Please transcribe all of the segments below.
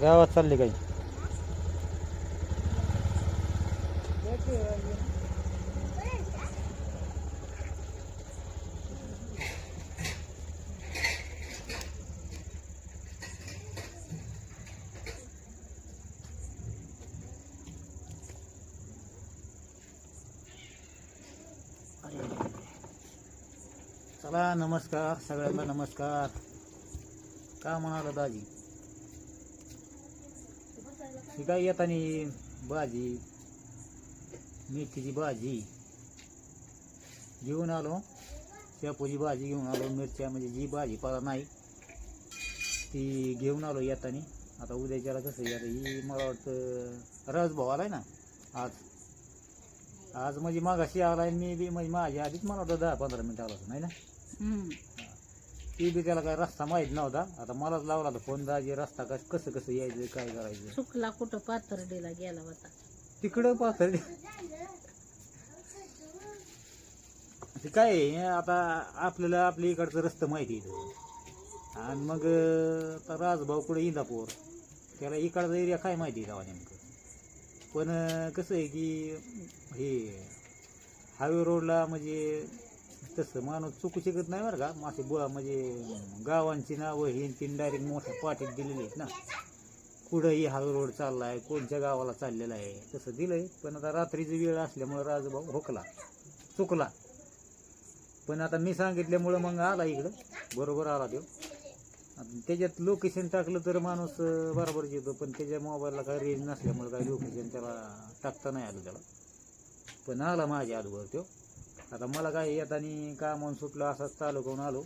गावात चालले काही. चला नमस्कार सगळ्यांना नमस्कार. का म्हणाला दाजी? ही काय येतानी भाजी मेथीची भाजी घेऊन आलो. शेपूची भाजी घेऊन आलो. मिरच्या म्हणजे जी भाजीपाला नाही ती घेऊन आलो येतानी. आता उद्याच्याला कसं येतं आता ही मला वाटतं रसभाऊ आलाय ना आज. आज म्हणजे मागाशी आलाय मी बी म्हणजे माझ्या आधीच मला वाटतं दहा पंधरा मिनिटं आला नाही ना? ती बी त्याला काय रस्ता माहीत नव्हता. आता मलाच लावला होता फोन दाजी रस्ता कस कसं कसं यायचं काय करायचं? चुकला कुठं? पाथर्डीला गेला होता. तिकडं पाहत ते काय आहे, आता आपल्याला आपल्या इकडचं रस्तं माहिती आहे. आणि मग अं, आता राजभाऊ कुठे इंदापूर? त्याला इकडचा एरिया काय माहिती आहे तेव्हा नेमकं? पण अं, कसं आहे की हे हायवे रोडला म्हणजे तसं. माणूस चुकू शकत नाही बरं का. मासे बुवा म्हणजे गावांची नावं ही तीन डायरेक्ट मोठ्या पाठीत दिलेली आहेत ना. कुठंही हा रोड चालला आहे कोणत्या गावाला चाललेला आहे तसं दिलंय. पण आता रात्रीची वेळ असल्यामुळं राजभाऊ होकला. चुकला. पण आता मी सांगितल्यामुळं मग आला इकडं. बरोबर आला तो. त्याच्यात लोकेशन टाकलं तर माणूस बरोबर येतो. पण त्याच्या मोबाईलला काही रेंज नसल्यामुळे काही लोकेशन त्याला टाकता नाही आलं त्याला. पण आला माझ्या आजवर तो. आता मला काय येतानी कामावून सुटलं असंच चालू करून आलो.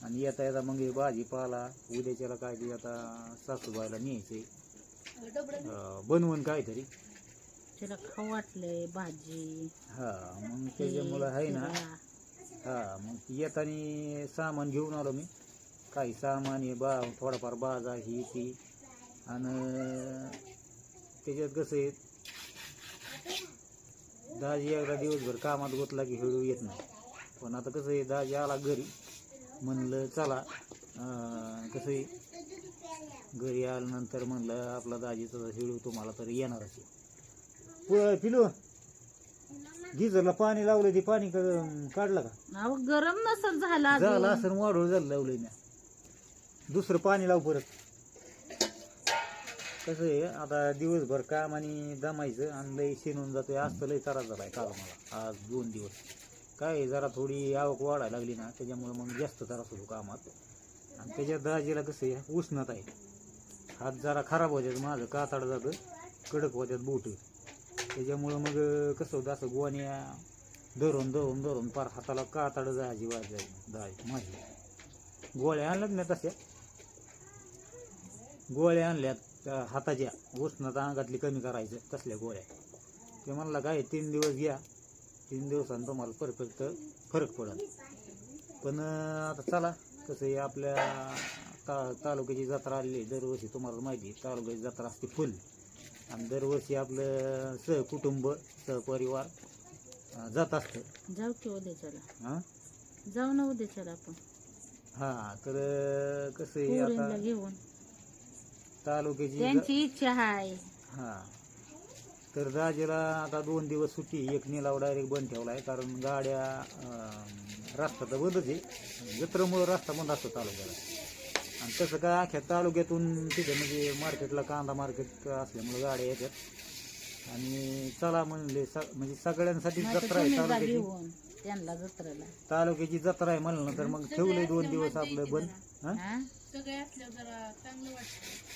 आणि येता येता मग हे भाजीपाला उद्याच्याला काय ते आता सासूबाईला न्यायचंय. अं, बनवून काहीतरी. तिला खाऊ वाटलंय भाजी हा मग त्याच्यामुळं आहे ना. हा मग येतानी सामान घेऊन आलो मी. काही सामान हे बा थोडाफार बाजार ही ती. आणि त्याच्यात कसं आहे दाजी एकदा दिवसभर कामात गोतला की खेळू येत नाही पण आता कसं आहे दाजी आला घरी म्हणलं चला कसं आहे घरी आल्यानंतर म्हणलं आपला दाजीचा खेळू तुम्हाला तर येणारच आहे. प- पिलू गिझरला पाणी लावलं ते पाणी क- काढलं का अहो गरम नसल झाला. असं वाढवळ झालं लावलंय ना दुसरं पाणी लाव परत कसं आहे आता दिवसभर काम आणि दमायचं आणि लई शिनून जातोय. आज तर लई त्रास आहे काल मला. आज दोन दिवस. काय आहे, जरा थोडी आवक वाढायला लागली ना त्याच्यामुळे मग जास्त त्रास होतो कामात. आणि त्याच्या दाजीला कसं आहे उष्णत आहे. हात जरा खराब होत्यात माझं कातड जातं कडक होत्यात बोट. त्याच्यामुळं मग कसं होतं असं गोण्या धरून धरून धरून पार हाताला कातड जायची वाजायची दाजी माझी. गोळ्या आणल्यात ना तशा. गोळ्या आणल्यात. त्या हाताच्या उष्णता अंगातली कमी करायचं तसल्या गोळ्या ते म्हणला काय तीन दिवस घ्या. तीन दिवसांनी तुम्हाला परफेक्ट फरक पडेल. पण आता चला कसं आपल्या ता तालुक्याची जत्रा आलेली दरवर्षी तुम्हाला माहिती आहे तालुक्याची जत्रा असते फुल. आणि दरवर्षी आपलं सहकुटुंब सहपरिवार जात असतं. जाऊ की उद्याच्याला हां? जाऊ ना उद्याच्याला आपण. हां तर कसं आहे आता घेऊन. तालुक्याची त्यांची इच्छा आहे. हा. तर दाजीला आता दोन दिवस सुट्टी एक निलाव डायरेक्ट बंद ठेवलाय. कारण गाड्या रस्ता तर बंदच आहे. जत्रेमुळं रस्ता बंद असतो तालुक्याला. आणि तसं काय अख्ख्या तालुक्यातून तिथे म्हणजे मार्केटला कांदा मार्केट असल्यामुळे गाड्या येतात आणि चला म्हणले म्हणजे सगळ्यांसाठी जत्रा आहे तालुक्याची. तालुक्याची जत्रा आहे म्हणलं तर मग ठेवले दोन दिवस आपलं बंद. हा?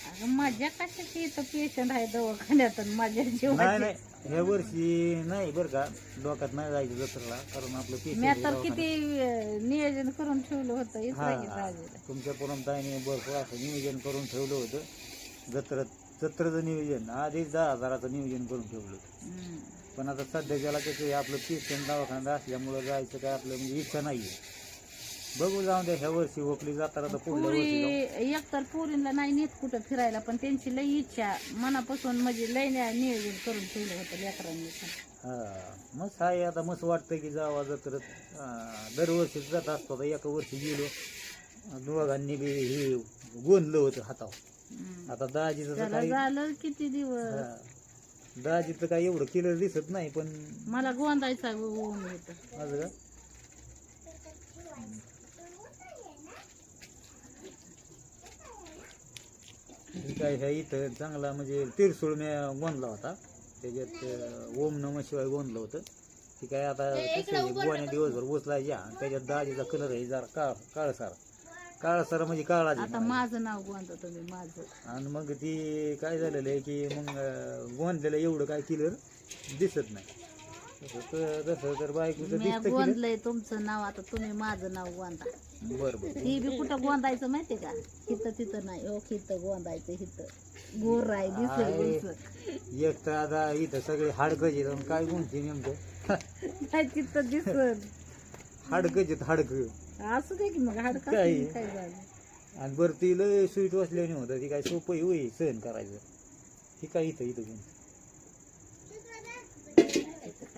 अगं माझ्या कशाची? इथं पेशंट आहे दवाखान्यात आणि माझ्या नाही जीवाची. नाही ह्या वर्षी नाही बरं का. डोक्यात नाही जायचं जत्रेला. कारण आपलं मी patient तर आहे किती अं, नियोजन करून ठेवलं होतं हा राजाला. तुमच्या पुरमताईने भरपूर असं नियोजन करून ठेवलं होतं. जत्र जत्रेचं नियोजन. आधीच दहा हजाराचं नियोजन करून ठेवलं होतं. हम्म. पण आता सध्याच्याला कसं आहे आपलं पेशंट दवाखान्यात असल्यामुळं जायचं काय आपलं म्हणजे इच्छा नाही आहे बघू जाऊन द्या ह्या वर्षी ओपली जाताना तर पुढल्या वर्षी जाऊ पुरी एकतर पुरीला नाही नेत कुठं फिरायला पण त्यांची लई इच्छा मनापासून म्हणजे लई न्या- नियोजन करून ठेवलं होतं लेकरांनी पण. हा मस्त आहे आता मस्त वाटतं की जावा जत्रत अं, दरवर्षीच जात असतो आता एका वर्षी गेलो दोघांनी बी हे गोंधलं होतं हातावर हम्म. आता दाजीचं तर त्याला काही झालं किती दिवस हा. दाजीचं काही एवढं केलं दिसत नाही पण मला गोंदायचा ऊन येत माझं का काय ह्या इथं चांगला म्हणजे तिरसूळ मी गोंधला होता. त्याच्यात ओम नम शिवाय गोंधलं होतं. ती काय आता गोवाने दिवसभर उचलायच्या आणि त्याच्यात दाजीचा कलर आहे जरा काळ काळसार. काळसार म्हणजे काळा आता माझं नाव गोंदा तुम्ही माझं. आणि मग ती काय झालेलं आहे की मग गोंधलेलं एवढं काय केलं दिसत नाही. तसं तर- तसं तर बायकोचं मी दिसतं की गोंदलंय तुमचं नाव आता तुम्ही माझं नाव गोंदा. बरं बरं ही बी कुठं गोंदायचं माहितीये का? हिथं तिथं नाही ओ हिथं गोंदायचं हिथं. गोर आहे एक तर आता इथं सगळे हाडकं येत काय गुंती नेमकं? नाही तिथं दिसत हाडकं येत हाडकं. असू दे की मग हाडका काय? काय झालं. आणि बरं ती लय स्वीट वाचल्याने होतं. ती काय सोपं होई सहन करायचं. ही काय इथं इथं गुंत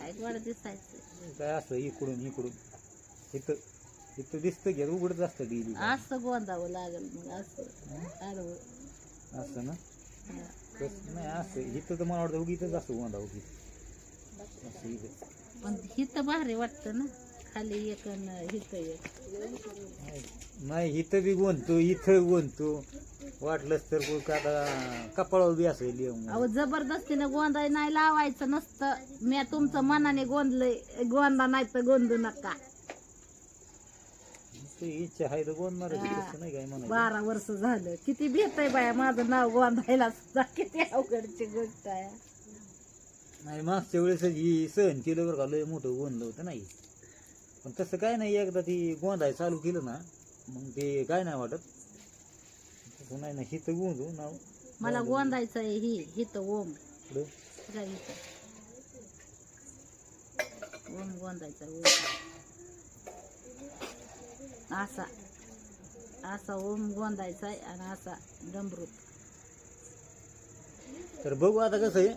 काय गोड दिसायचं. काय असं इकडून इकडून? इथं इथं दिसतं की उघडच असतं डेली असं गोंदावं लागेल मग असं. असं ना? हा. कसं नाही असं. इथं तर मला वाटतं उगीतच असं गोंधा उगी असं इथं पण हिथं भारी वाटतं ना. खाली एक एक. नाही इथं बी गोंधतो इथं गोंधतो वाटलंच तर कोण आता कपाळावर बी असेल येऊन. अहो जबरदस्तीनं गोंदाय नाही लावायचं नसतं मी तुमचं मनाने गोंदलंय गोंदा नाही तर गोंदू नका. ते इच्छा आहे तर नाही काय बारा वर्ष झालं. किती भेटय बाया माझं नाव गोंदायला सुद्धा किती अवघडची गोष्ट आहे. नाही मागच्या वेळेस ही सहन केलं बरं का लय मोठं गोंधलं होतं नाही. पण तसं काय नाही एकदा ती गोंधाय चालू केलं ना मग ते काय नाही वाटत. तसं नाही ना हिथं गोंधू नाव मला गोंदायचं आहे ही हिथं ओम. पुढं? जा इथं ओम गोंदायचा ओम. असा असा ओम गोंदायचा आहे आणि असा डमरूत. तर बघू आता कसं आहे.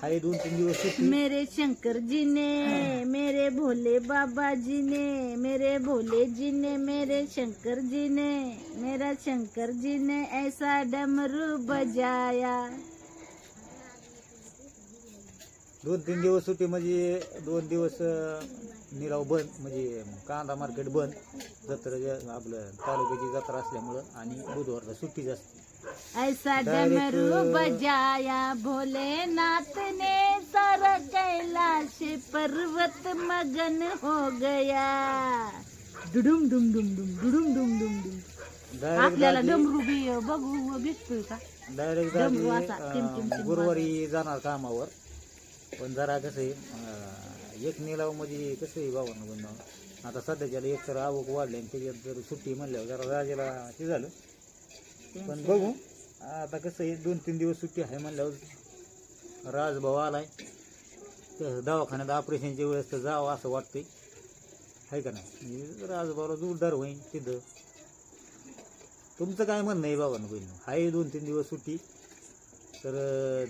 हाय दोन तीन दिवस सुट्टी. मेरे शंकर जी ने मेरे भोले बाबा जी ने मेरे भोले जी ने मेरे शंकर जी ने मेरा शंकर जी ने ऐसा डमरू बजाया। दोन तीन दिवस सुट्टी म्हणजे दोन दिवस निराव बंद म्हणजे कांदा मार्केट बंद. जत्रा आपलं तालुक्याची जत्रा असल्यामुळं आणि बुधवारला सुट्टीच असते ऐसा डमरू बजाया भोलेनाथ ने सारा कैलाश पर्वत मगन हो गया। डुडुम डुम डुम डुम डुडुम डुम डुम डुम। आपल्याला डमरू बी बघू भेटतोय का? डायरेक्ट डमरू असा टिम टिम टिम गुरुवारी जाणार कामावर. पण जरा कसं आहे एक निलाव म्हणजे कसं आहे बाबांना आता सध्याच्याला एक तर आवक वाढली आणि त्याच्यात जर सुट्टी म्हणल्यावर जरा राजाला ते झालं. पण बघू. आता कसं आहे दोन तीन दिवस सुट्टी आहे म्हणल्यावर राजभाऊ आलाय. त्या दवाखान्यात ऑपरेशनच्या वेळेस तर जावं असं वाटतंय. आहे का नाही? म्हणजे राजभाऊला जोरदार होईन तिथं. तुमचं काय म्हणणं आहे बाबांना बहिणी? आहे दोन तीन दिवस सुट्टी. तर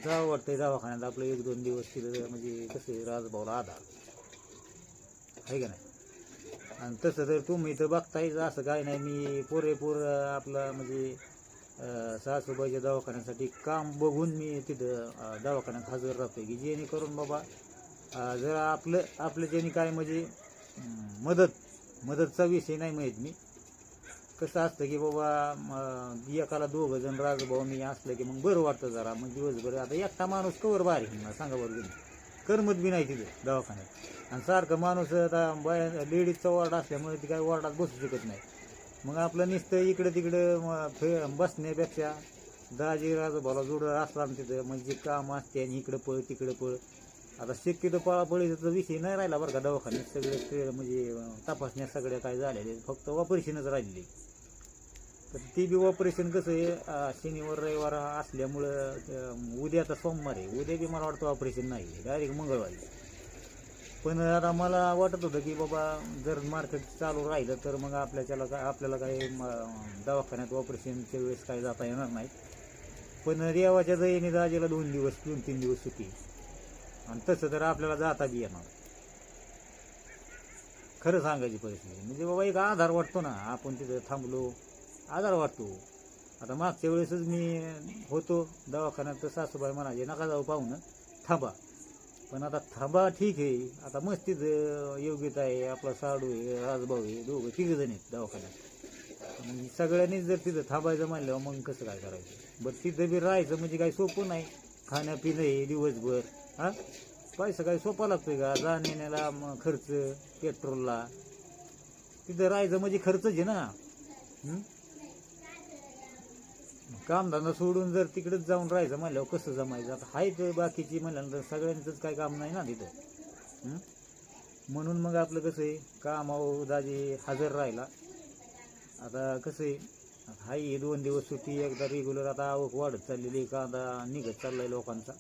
जावं वाटतंय दवाखान्यात आपलं एक दोन दिवस तिथं म्हणजे कसं आहे राजभाऊला आधार. आहे का नाही? आणि तसं तर तुम्ही तर बघतायच असं काय नाही. मी पुरेपूर अं, आपलं म्हणजे सासूबाईच्या दवाखान्यासाठी काम बघून मी तिथं दवाखान्यात हजर राहतो की जेणेकरून बाबा जरा जर आपलं आपलं ज्याने काय म्हणजे मदत मदतचा विषय नाही माहीत मी. कसं असतं की बाबा एकाला दोघं जण राजभाऊ मी असलं की मग बरं वाटतं जरा. मग दिवसभर आता एकटा माणूस कवर बाहेर हिंडणार सांगा बरं तुम्ही. करमत बी नाही तिथे दवाखान्यात. आणि सारखं माणूस आता बाय लेडीजचा वॉर्ड असल्यामुळे ती काय वॉर्डात बसू शकत नाही. मग आपलं नुसतं इकडं तिकडं फे बसण्यापेक्षा दाजी राजभाऊला जोडर असला ना तिथं म्हणजे काम असते आणि इकडं पळ तिकडं पळ. आता शक्यतो पळापळीचा विषय नाही राहिला बरं का दवाखान्यात. सगळे म्हणजे तपासण्या सगळ्या काय झालेले फक्त ऑपरेशनच राहिले तर ती बी ऑपरेशन कसं आहे शनिवार रविवार असल्यामुळं उद्या आता सोमवार आहे. उद्या बी मला वाटतं ऑपरेशन नाही डायरेक्ट मंगळवारी पण आता मला वाटत होतं की बाबा जर मार्केट चालू राहिलं तर मग आपल्याच्याला काय आपल्याला काय म, दवाखान्यात ऑपरेशनच्या वेळेस काय जाता येणार नाही पण रेवाच्या दयेने दाजेला दोन दिवस दोन तीन दिवस सुटी आणि तसं तर आपल्याला जाता बी येणार. खरं सांगायची परिस्थिती म्हणजे बाबा एक आधार वाटतो ना आपण तिथं थांबलो आधार वाटतो. आता मागच्या वेळेसच मी होतो दवाखान्यात तर सासूबाई म्हणाले नका जाऊ पाहून थांबा. पण आता थांबा ठीक आहे. आता मस्तीच योग्यता आहे आपला साडू आहे राजभाऊ आहे दोघं तिघ जण आहेत दवाखान्यात. मग सगळ्यांनीच जर तिथं थांबायचं म्हणल्यावर मग कसं काय करायचं? बरं तिथं बी राहायचं म्हणजे काही सोपं नाही. खाण्यापिणं आहे दिवसभर हां? पैसा काही सोपा लागतोय का? जाण येण्याला मग खर्च पेट्रोलला. तिथं राहायचं म्हणजे खर्चच आहे ना. हं? कामधंदा सोडून जर तिकडेच जाऊन राहायचं म्हणल्यावर कसं जमायचं? आता हाय तर बाकीची म्हणल्यानंतर सगळ्यांचंच काय काम नाही ना तिथं. म्हणून मग आपलं कसं आहे कामावर दाजी हजर राहिला. आता कसं आहे हाय दोन दिवस सुट्टी एकदा रेग्युलर आता आवक वाढत चाललेली आहे, कांदा निघत चाललाय लोकांचा.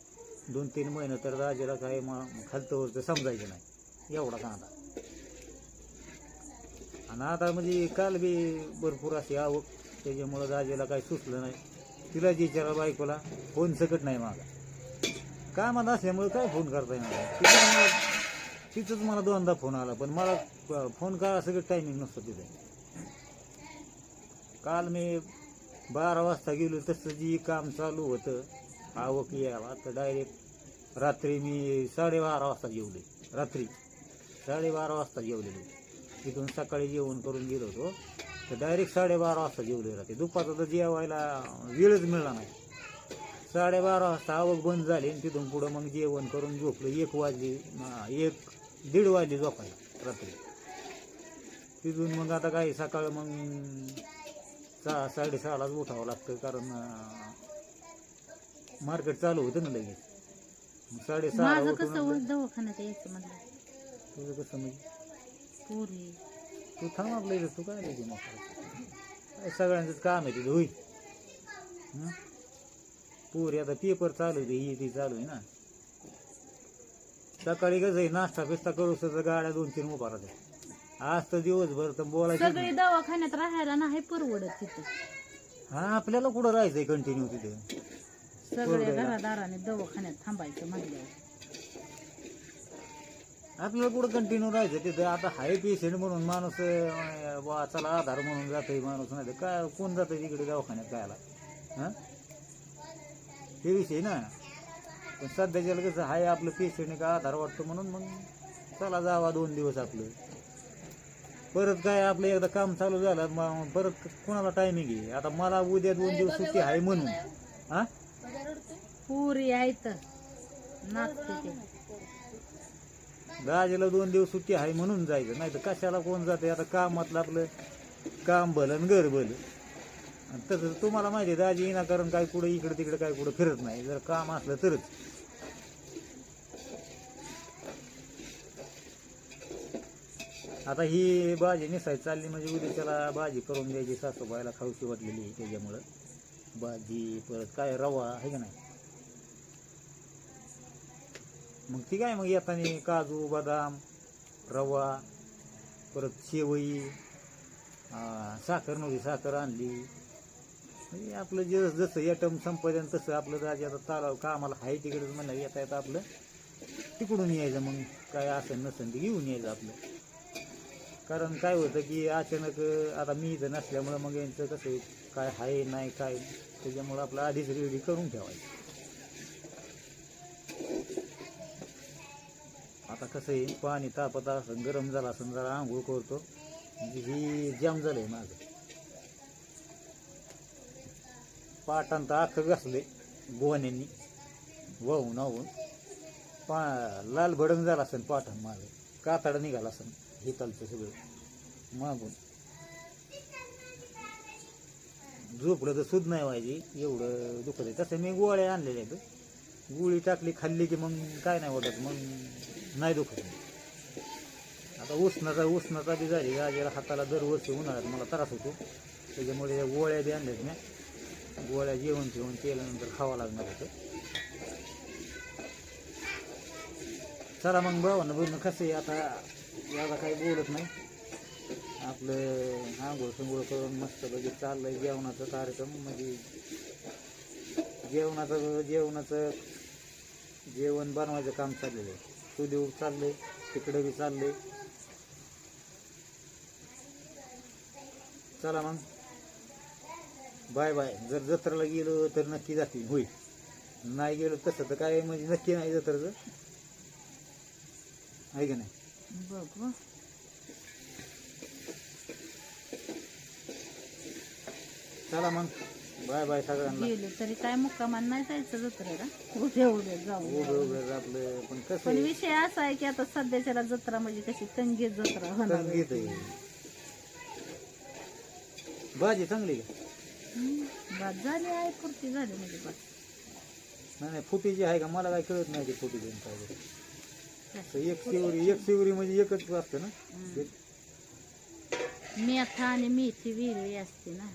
दोन तीन महिने तर दाजीला काय मग खालतवरचं समजायचं नाही. एवढा कांदा. आणि आता म्हणजे काल बी भरपूर अशी आवक त्याच्यामुळं दाजीला काही सुचलं नाही. तिला विचारा बायकोला फोन सकट नाही मागा. कामात असल्यामुळे काय फोन करता येणार तिथंच मला दोनदा फोन आला पण मला फोन करा सगळं टायमिंग नसतं तिथे. काल मी बारा वाजता गेलो तसं जी काम चालू होतं आवक यायला तर डायरेक्ट रात्री मी साडेबारा वाजता जेवले रात्री साडेबारा वाजता जेवलेलो. तिथून सकाळी जेवण करून गेलो होतो. तर डायरेक्ट साडेबारा वाजता जेवले रात्री. दुपारचं तर जेवायला वेळच मिळाला नाही. साडेबारा वाजता आवक बंद झाली आणि तिथून पुढं मग जेवण करून झोपलो. एक वाजली एक दीड वाजली झोपायला रात्री. तिथून मग आता काही सकाळ मग सहा साडेसहालाच उठावं लागतं कारण मार्केट चालू होतं ना लगेच. म्हणलं. तुझं कसं म्हणजे? तू थांब आपल्या इथं तू काय लगेच काय सगळ्यांचंच काम आहे तिथं होई? पोरी आता पेपर चालू आहे ही ती चालू आहे ना. सकाळी कसं आहे नाश्ता बिस्ता करू तर गाड्या दोन तीन उभा राहतात. आज तर दिवसभर तर बोलायचं सगळी दवाखान्यात राहायला नाही परवडत तिथं. हा आपल्याला कुठं राहायचंय कंटिन्यू तिथे? सगळ्या. घरादाराने दवाखान्यात थांबायचं म्हणल्यावर. आपल्याला कुठं कंटिन्यू राहायचं? तिथं आता हाय पेशंट म्हणून माणूस बा चला आधार म्हणून जातोय माणूस नाही काय कोण जातं तिकडे दवाखान्यात कायला हां? ते विषय ना. पण सध्याच्याला कसं हाय आपलं पेशंट का आधार वाटतो म्हणून मग चला जावा दोन दिवस आपलं. परत काय आपलं एकदा काम चालू झालं मग परत कोणाला टायमिंग आहे? आता मला उद्या दोन दिवस सुट्टी आहे म्हणून. हां? पुरी आहेत नाचते राजाला दोन दिवस सुट्टी आहे म्हणून जायचं. नाही तर कशाला कोण जाते? आता कामातलं आपलं काम भलं आणि घर भलं. आणि तसं तुम्हाला माहिती आहे दाजी येणार कारण काय कुठं इकडे तिकडे काय कुठं फिरत नाही. जर काम असलं तरच. आता ही भाजी निसायची चालली म्हणजे उद्या त्याला भाजी करून द्यायची सासूबाईला खाऊशी वाटलेली त्याच्यामुळं. भाजी परत काय रवा आहे का नाही? मग ती काय मग येताना काजू बदाम रवा परत शेवई साखर नव्हती साखर आणली. म्हणजे आपलं जे जसं एटम संपदन तसं आपलं राजा आता तालाव कामाला हाय तिकडेच म्हणलं येता येतं आपलं तिकडून यायचं मग काय असं नसेल ते घेऊन यायचं आपलं. कारण काय होतं की अचानक आता मी इथं नसल्यामुळं मग यांचं कसं काय आहे नाही काय त्याच्यामुळं आपलं आधीच रेडी करून ठेवायचं. कसं येईल पाणी तापत असं गरम झाला असं जरा आंघोळ करतो. म्हणजे ही जाम झालंय माझं. पाटांत तर अख्खं घासले गोवान्यांनी वाहून वाहून. पा लाल भडंग झाला असेल पाठाण माझं. कातडा निघाला असेल हितालचं सगळं. मागून. झोपलं तर सुद्धा नाही व्हायची एवढं दुखत आहे तसं मी गोळ्या आणलेल्या आहेत. गोळी टाकली खाल्ली की मग काय नाही वाटत. मग नाही दुखत आता उसणाचा उसणाचा बी झाली. गाजीला हाताला दरवर्षी उन्हाळ्यात मला त्रास होतो. त्याच्यामुळे त्या गोळ्या बी आणल्यात मी गोळ्या जेवण जेवण केल्यानंतर खावं लागणार होतं. चला मग भावानं बघणं कसं आहे? आता याला काही बोलत नाही. आपलं आंघोळ संघोळ करून मस्त म्हणजे चाललंय जेवणाचा कार्यक्रम. म्हणजे जेवणाचं जेवणाचं जेवण बनवायचं काम चाललेलं आहे. सुदेव चाललंय तिकडं बी चाललंय. चला मग. Bye bye. जर जत्रेला गेलो तर नक्की जातील. होईल नाही गेलो तसं तर काय म्हणजे नक्की नाही जत्राचं आहे का नाही? बघू. चला मग. बाय बाय सगळ्यांना. गेलो तरी काय मुक्कामान नाही जायचं जत्रेला. उद्या उद्या जाऊ उभं उभं आपलं पण पण विषय असा आहे की आता सध्याच्याला जत्रा म्हणजे कशी तंगी जत्रा होणार भाजी चांगली का? हम्म, झाली आहे पुरती झाली म्हणजे बस नाही नाही फुटीची आहे का? मला काय कळत नाही ते फुटीची आणि काय ते. तर एक शिवरी एक शिवरी म्हणजे एकच असतं ना? हम्म. मेथा आणि मेथी वेगळी असते ना.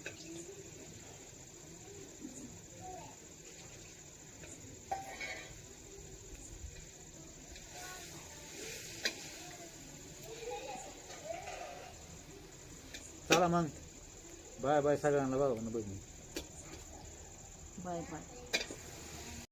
चला मग. बाय बाय सगळ्यांना बघा बहिणी बाय बाय.